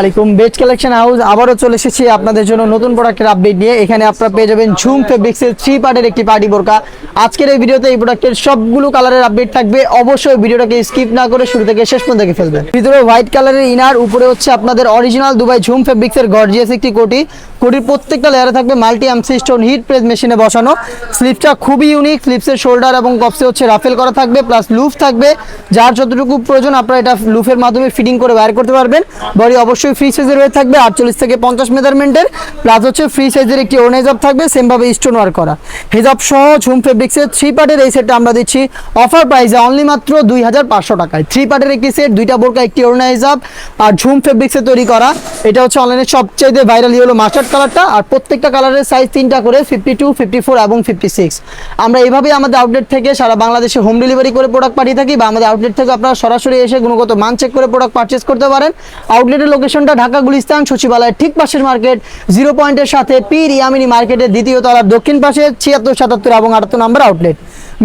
আলাইকুম। Base collection house আবারও চলে এসেছি আপনাদের জন্য নতুন প্রোডাক্টের আপডেট নিয়ে। এখানে আপনারা পেয়ে যাবেন ঝুম ফেব্রিক্সের থ্রি পার্টের একটি পার্টি বোরকা। আজকের এই ভিডিওতে এই প্রোডাক্টের সবগুলো কালারের আপডেট থাকবে। অবশ্যই ভিডিওটাকে স্কিপ না করে শুরু থেকে শেষ পর্যন্ত ফেলবেন। ভিতরে হোয়াইট কালারের ইনার উপরে হচ্ছে আপনাদের অরিজিনাল দুবাই ঝুম ফেব্রিক্সের গর্জিয়াস একটি কোটি। কোটির প্রত্যেকটা লেয়ারে থাকবে multi MC stone heat press মেশিনে বসানো। স্লিপটা খুবই ইউনিক স্লিপসের শোল্ডার এবং কপসে হচ্ছে রাফেল করা থাকবে প্লাস লুফ থাকবে। যার যতটুকু প্রয়োজন আপনারা এটা লুফের মাধ্যমে ফিটিং করে বাইর করতে পারবেন। বডি অবশ্যই ফ্রি সাইজের হয়ে থাকবে, আটচল্লিশ থেকে পঞ্চাশ মেজারমেন্টের প্লাস হচ্ছে ফ্রি সাইজের একটি ওন হেজাব থাকবে সেমভাবে স্টোন ওয়ার্ক করা। হেজাব সহ ঝুম ফেব্রিক্সের থ্রি পার্টের এই সেটটা আমরা দিচ্ছি। অফার প্রাইসে অনলি মাত্র দুই হাজার পাঁচশো টাকায়। থ্রি পার্টের একটি সেট দুইটা বোরকা, একটি ওড়না হিসাব আর ঝুম ফেব্রিক্সে তৈরি করা, এটা হচ্ছে অনলাইনে সবচেয়ে ভাইরাল হলো মাস্টার্ড কালারটা আর প্রত্যেকটা কালারের সাইজ তিনটা করে ফিফটি টু ফিফটি ফোর এবং ফিফটি সিক্স আমরা এইভাবেই আমাদের আউটলেট থেকে সারা বাংলাদেশে হোম ডেলিভারি করে প্রোডাক্ট পাঠিয়ে থাকি বা আমাদের আউটলেট থেকে আপনারা সরাসরি এসে গুণগত মান চেক করে প্রোডাক্ট পারচেস করতে পারেন। আউটলেটের লোকেশনটা ঢাকা গুলিস্তান সচিবালয়ের ঠিক পাশের মার্কেট, জিরো পয়েন্টের সাথে পীর ইয়ামিনী মার্কেটের দ্বিতীয় তলার দক্ষিণ পাশে ছিয়াত্তর, সাতাত্তর এবং আটাত্তর নম্বর আউটলেট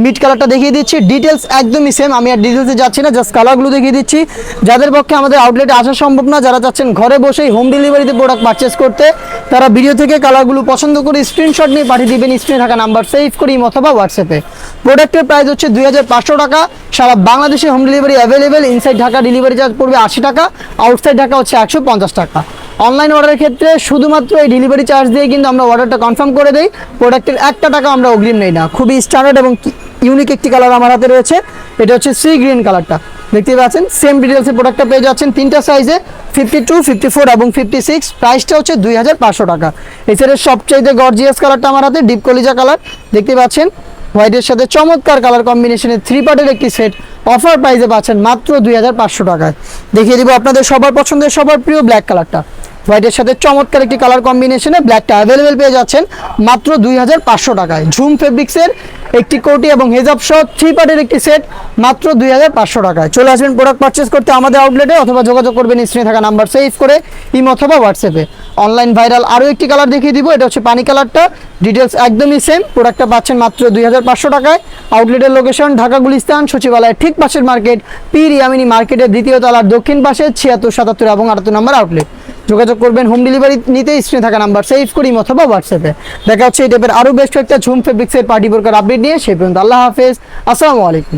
মিড কালারটা দেখিয়ে দিচ্ছি। ডিটেলস একদমই সেম আমি আর ডিটেলসে যাচ্ছি না জাস্ট কালারগুলো দেখিয়ে দিচ্ছি। যাদের পক্ষে আমাদের আউটলেটে আসা সম্ভব না, যারা চাচ্ছেন ঘরে বসেই হোম ডেলিভারিতে প্রোডাক্ট পারচেস করতে, তারা ভিডিও থেকে কালারগুলো পছন্দ করে স্ক্রিনশট নিয়ে পাঠিয়ে দিবেন স্ক্রিনে থাকা নাম্বার সেভ করি অথবা হোয়াটসঅ্যাপে প্রোডাক্টের প্রাইস হচ্ছে দুই হাজার পাঁচশো টাকা। সারা বাংলাদেশে home delivery available inside Dhaka delivery charge পড়বে আশি টাকা আউটসাইড ঢাকা হচ্ছে একশো পঞ্চাশ টাকা। অনলাইন অর্ডারের ক্ষেত্রে শুধুমাত্র এই ডেলিভারি চার্জ দিয়ে কিন্তু আমরা অর্ডারটা কনফার্ম করে দেই। প্রোডাক্টের একটা টাকা আমরা অগ্রিম নেই না। খুবই স্ট্যান্ডার্ড এবং ইউনিক একটি কালার আমার হাতে রয়েছে। এটা হচ্ছে সি গ্রিন কালারটা দেখতে পাচ্ছেন? সেম ডিটেলসে প্রোডাক্টটা পেয়ে যাচ্ছেন তিনটা সাইজে ফিফটি টু ফিফটি ফোর এবং ফিফটি সিক্স প্রাইসটা হচ্ছে দুই হাজার পাঁচশো টাকা। এছাড়া সবচাইতে গর্জিয়াস কালারটা আমার হাতে ডিপ কলিজা কালার দেখতে পাচ্ছেন? হোয়াইটের সাথে চমৎকার কালার কম্বিনেশনের থ্রি পার্টের একটি সেট অফার প্রাইসে পাচ্ছেন মাত্র দুই হাজার পাঁচশো টাকায়। দেখিয়ে দিব আপনাদের সবার পছন্দের, সবার প্রিয় ব্ল্যাক কালারটা হোয়াইটের সাথে চমৎকার একটি কালার কম্বিনেশনে ব্ল্যাকটা অ্যাভেলেবেল পেয়ে যাচ্ছেন মাত্র দুই হাজার পাঁচশো টাকায়। ঝুম ফেব্রিক্সের একটি কোটি এবং হেজাব সহ থ্রি পার্টের একটি সেট মাত্র দুই হাজার পাঁচশো টাকায়। চলে আসবেন প্রোডাক্ট পারচেস করতে আমাদের আউটলেটে অথবা যোগাযোগ করবেন স্ক্রিনে থাকা নাম্বার সেভ করে ইম অথবা হোয়াটসঅ্যাপে অনলাইন ভাইরাল আরও একটি কালার দেখিয়ে দিব, এটা হচ্ছে পানি কালারটা ডিটেলস একদমই সেম প্রোডাক্টটা পাচ্ছেন মাত্র দুই হাজার পাঁচশো টাকায়। আউটলেটের লোকেশন ঢাকা গুলিস্তান, সচিবালয়ের ঠিক পাশের মার্কেট পি ইয়ামিনী মার্কেটের দ্বিতীয় তলার দক্ষিণ পাশে ছিয়াত্তর সাতাত্তর এবং আটাত্তর নম্বর আউটলেট যোগাযোগ করবেন হোম ডেলিভারি নিতে স্ক্রিনে থাকা নাম্বার সেভ করি অথবা হোয়াটসঅ্যাপে দেখা হচ্ছে এই টাইপের আরও বেশ কয়েকটা ঝুম ফেব্রিক্সের পার্টি বোরকার আপডেট নিয়ে সেই পর্যন্ত আল্লাহ হাফেজ, আসসালামু আলাইকুম।